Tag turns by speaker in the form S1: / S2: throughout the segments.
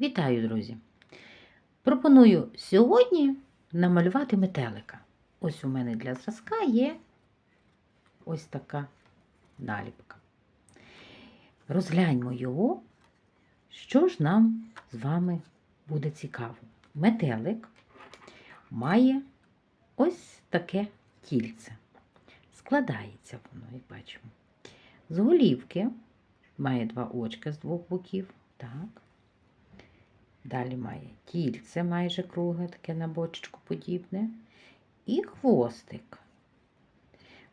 S1: Вітаю, друзі! Пропоную сьогодні намалювати метелика. Ось у мене для зразка є ось така наліпка. Розгляньмо його, що ж нам з вами буде цікаво. Метелик має ось таке кільце. Складається воно, як бачимо. З голівки має два очка з двох боків. Так. Далі має кільце майже кругле, таке на бочечку подібне. І хвостик.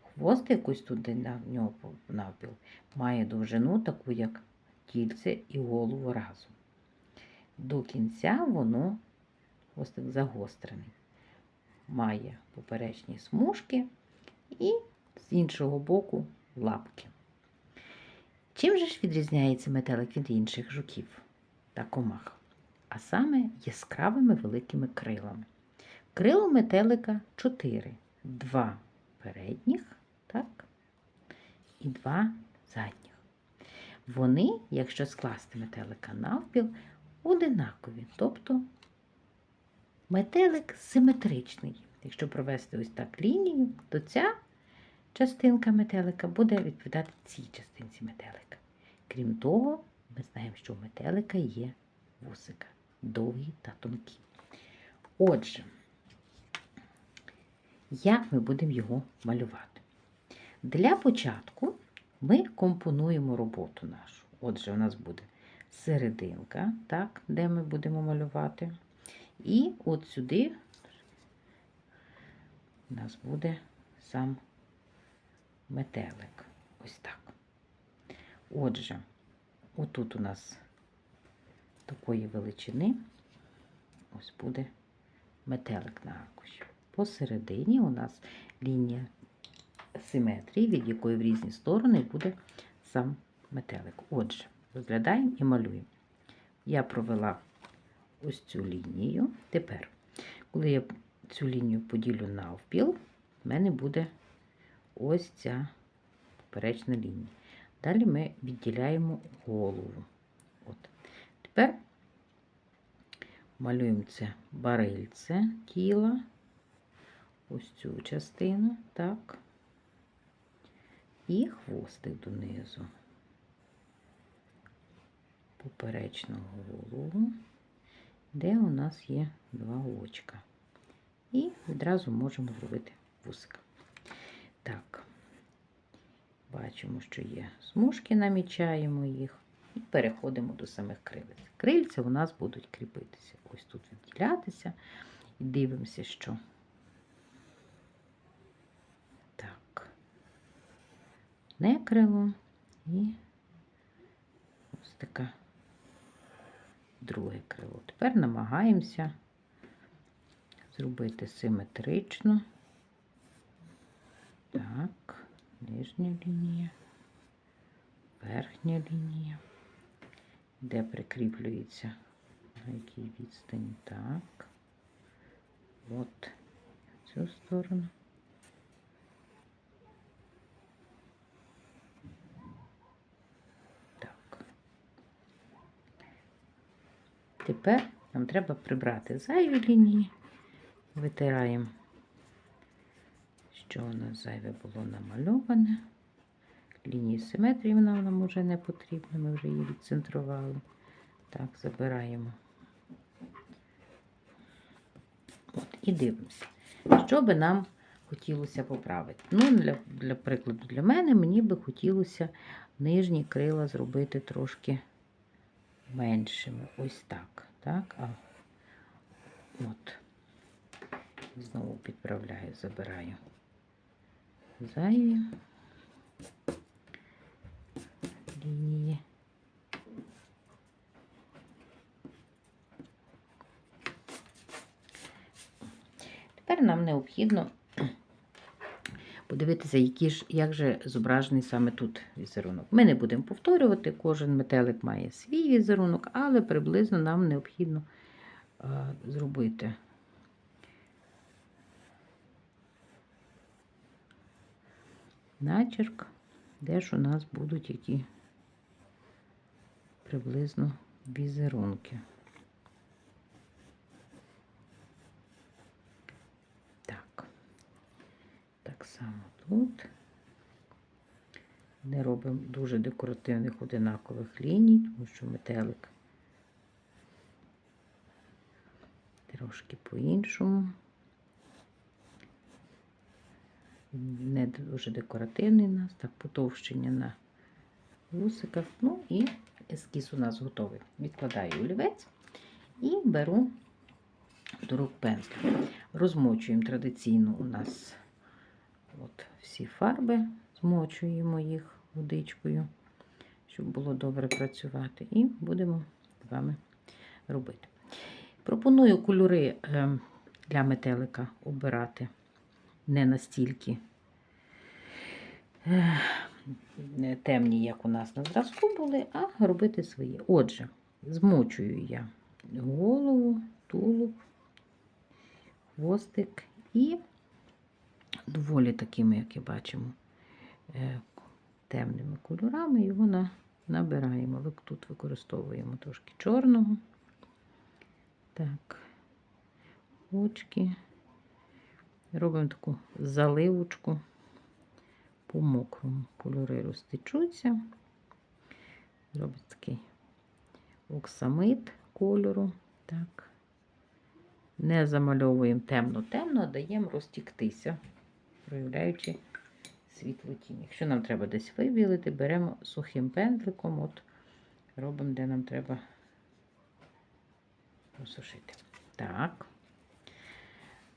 S1: Хвостик ось туди на нього навпіл має довжину, таку, як кільце і голову разом. До кінця воно хвостик загострений. Має поперечні смужки і з іншого боку лапки. Чим же ж відрізняється метелик від інших жуків та комах? А саме яскравими великими крилами. Крила метелика чотири. Два передніх, так, і два задніх. Вони, якщо скласти метелика навпіл, одинакові, тобто метелик симетричний. Якщо провести ось так лінію, то ця частинка метелика буде відповідати цій частинці метелика. Крім того, ми знаємо, що у метелика є вусика довгі та тонкі. Отже, як ми будемо його малювати? Для початку ми компонуємо роботу нашу. Отже, у нас буде серединка, так, де ми будемо малювати. І от сюди у нас буде сам метелик. Ось так. Отже, отут у нас такої величини ось буде метелик на аркуші. Посередині у нас лінія симетрії, від якої в різні сторони буде сам метелик. Отже, розглядаємо і малюємо. Я провела ось цю лінію. Тепер, коли я цю лінію поділю навпіл, в мене буде ось ця поперечна лінія. Далі ми відділяємо голову. От. Тепер малюємо це барильце тіла, ось цю частину, так, і хвостик донизу, поперечну голову, де у нас є два очка. І відразу можемо зробити вусика. Так, бачимо, що є смужки, намічаємо їх. І переходимо до самих крилиць. Крильця у нас будуть кріпитися. Ось тут відділятися. І дивимося, що. Так. Не крило і ось таке друге крило. Тепер намагаємося зробити симетрично. Так, нижня лінія, верхня лінія де прикріплюється, на якій відстані. Так. От цю сторону. Так. Тепер нам треба прибрати зайві лінії, витираємо, що у нас зайве було намальоване лінії симетрії вона нам вже не потрібна, ми вже її відцентрували. Так, забираємо. От, І дивимося, що би нам хотілося поправити. Ну, Для для прикладу, для мене мені би хотілося нижні крила зробити трошки меншими. Ось так. так? А, от. Знову підправляю, забираю зайві лінії. Тепер нам необхідно подивитися, які ж, як же зображений саме тут візерунок. Ми не будемо повторювати, кожен метелик має свій візерунок, але приблизно нам необхідно а, зробити. Начерк, де ж у нас будуть які приблизно візерунки. Так, так само тут не робимо дуже декоративних одинакових ліній, тому що метелик трошки по-іншому. Не дуже декоративний у нас, так потовщення на вусиках. Ну і ескіз у нас готовий. Відкладаю олівець і беру до рук пензлик. Розмочуємо традиційно у нас от всі фарби, змочуємо їх водичкою, щоб було добре працювати. І будемо з вами робити. Пропоную кольори е, для метелика обирати не настільки е, темні, як у нас на зразку були, а робити свої. Отже, змочую я голову, тулуб, хвостик і доволі такими, як і бачимо, е, темними кольорами його на, набираємо. Тут використовуємо трошки чорного. Так, очки. Робимо таку заливочку по мокрому. Кольори розтечуться. Робить такий оксамит кольору. Так. Не замальовуємо темно-темно, а даємо розтіктися, проявляючи світлу тінь. Якщо нам треба десь вибілити, беремо сухим пензликом, от робимо, де нам треба просушити. Так.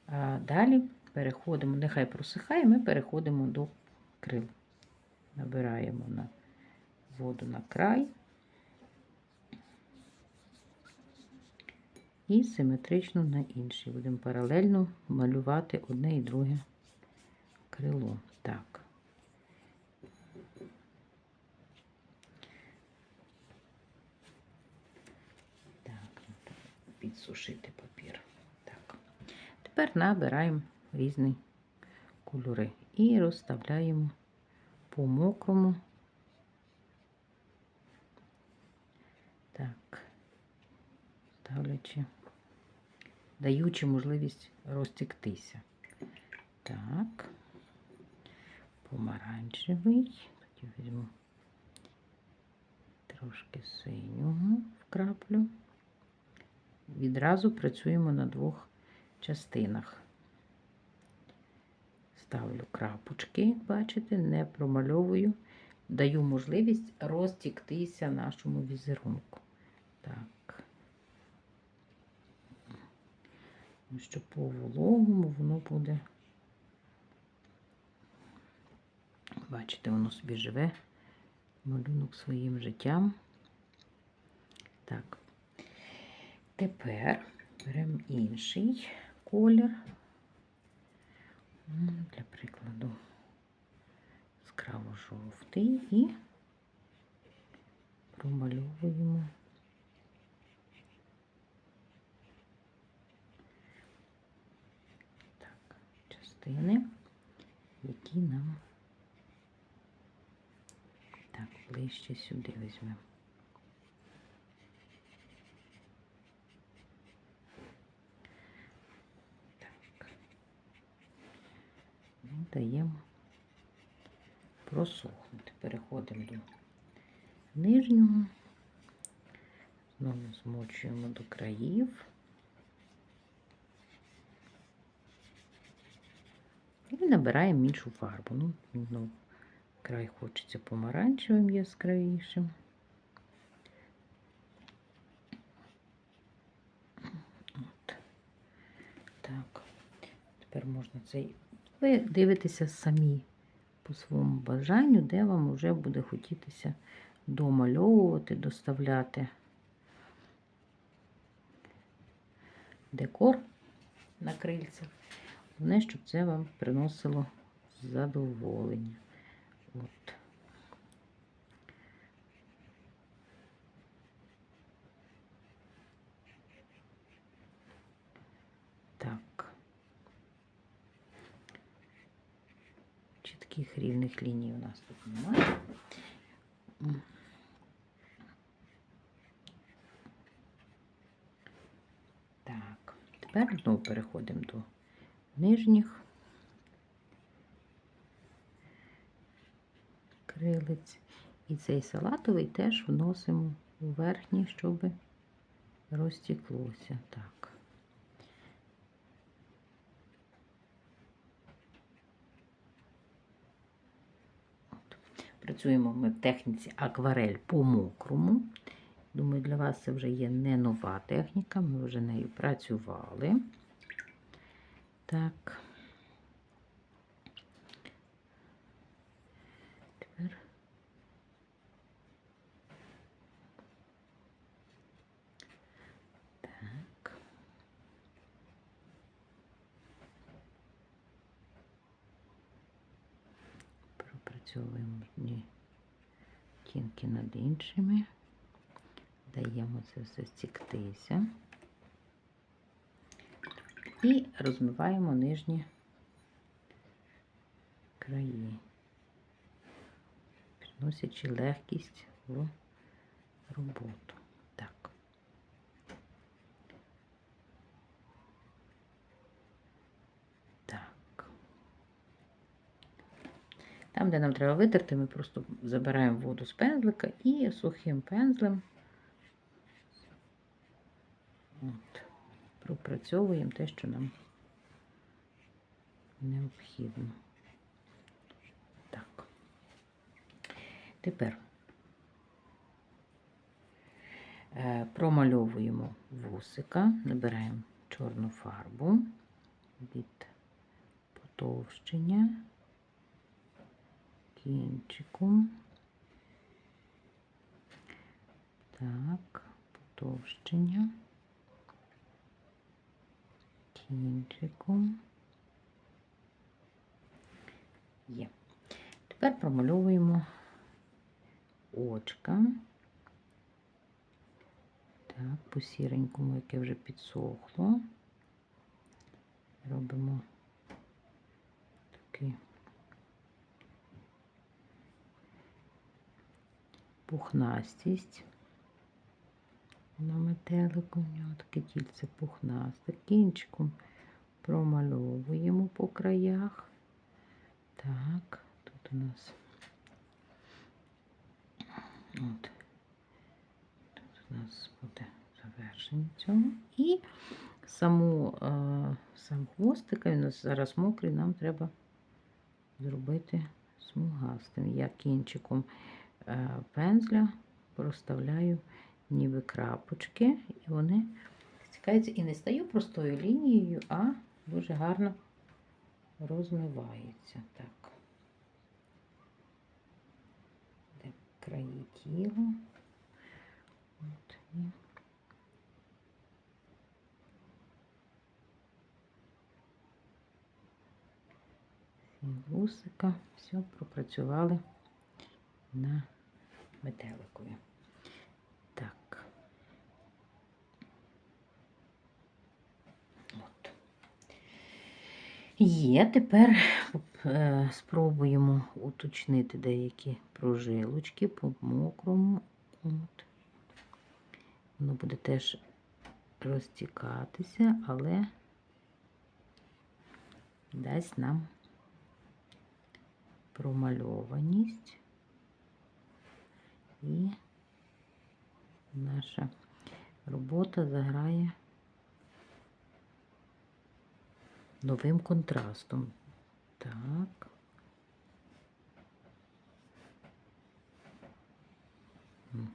S1: А далі переходимо, нехай просихає, ми переходимо до крил. Набираємо на воду на край і симетрично на інший. Будемо паралельно малювати одне і друге крило. Так. Так, ну, підсушити папір. Так. Тепер набираємо різні кольори і розставляємо по мокрому. Так, ставлячи, даючи можливість розтіктися. Так, помаранчевий. Тоді візьму трошки синього вкраплю. Відразу працюємо на двох частинах. Ставлю крапочки, бачите, не промальовую, даю можливість розтіктися нашому візерунку. Так. Що по вологому воно буде. Бачите, воно собі живе, малюнок своїм життям. Так. Тепер беремо інший колір. М, Для прикладу, яскраво жовтий і промальовуємо так, частини, які нам так, ближче сюди візьмемо. Даємо просохнути. Переходимо до нижнього. Знову змочуємо до країв. І набираємо іншу фарбу. Ну, ну, край хочеться помаранчевим яскравішим. От. Так. Тепер можна цей. Ви дивитеся самі по своєму бажанню, де вам вже буде хотітися домальовувати, доставляти декор на крильцях. Головне, щоб це вам приносило задоволення. От. таких рівних ліній у нас тут немає. Так, тепер знову переходимо до нижніх крилиць. І цей салатовий теж вносимо у верхній, щоб розтіклося. Так. Працюємо ми в техніці акварель по мокрому. Думаю, для вас це вже є не нова техніка, ми вже нею працювали. Так. Тепер так. Пропрацьовуємо одні тінки над іншими. Даємо це все стіктися. І розмиваємо нижні краї, приносячи легкість в роботу. Так. Так. Там, де нам треба витерти, ми просто забираємо воду з пензлика і сухим пензлем От. Пропрацьовуємо те, що нам необхідно. Так. Тепер е, промальовуємо вусика, набираємо чорну фарбу від потовщення кінчиком. Так, потовщення кінчиком. Є. Тепер промальовуємо очка. Так, по сіренькому, яке вже підсохло. Робимо такий пухнастість на метелику. У нього таке тільце пухнасте. Кінчиком промальовуємо по краях. Так, тут у нас от, тут у нас буде завершення цього. І саму, е, сам хвостик, він у нас зараз мокрий, нам треба зробити смугастим. Я кінчиком пензля проставляю ніби крапочки, і вони стікаються і не стаю простою лінією, а дуже гарно розмиваються. Так. Де краї тіла. От, і вусика. Все пропрацювали на метеликові. Так. От. Є, тепер е, спробуємо уточнити деякі прожилочки по мокрому. От. Воно буде теж розтікатися, але дасть нам промальованість і наша робота заграє новим контрастом. Так. Угу.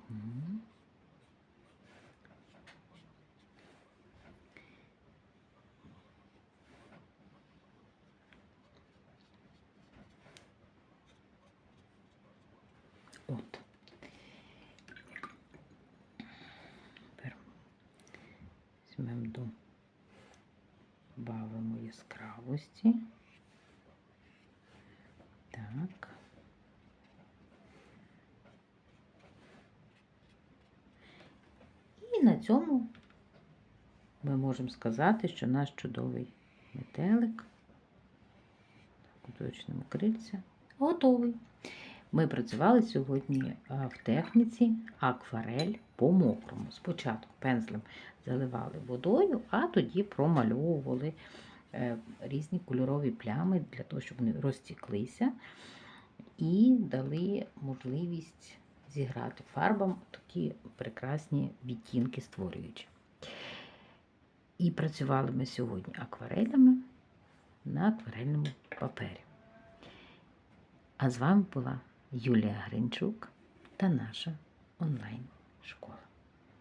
S1: От. Тепер візьмемо до бавимо яскравості. Так. І на цьому ми можемо сказати, що наш чудовий метелик, так, крильця, готовий. Ми працювали сьогодні в техніці акварель по мокрому. Спочатку пензлем заливали водою, а тоді промальовували е, різні кольорові плями для того, щоб вони розтіклися. і дали можливість зіграти фарбам такі прекрасні відтінки створюючи. І працювали ми сьогодні акварелями на акварельному папері. А з вами була Юлія Гринчук та наша онлайн-школа.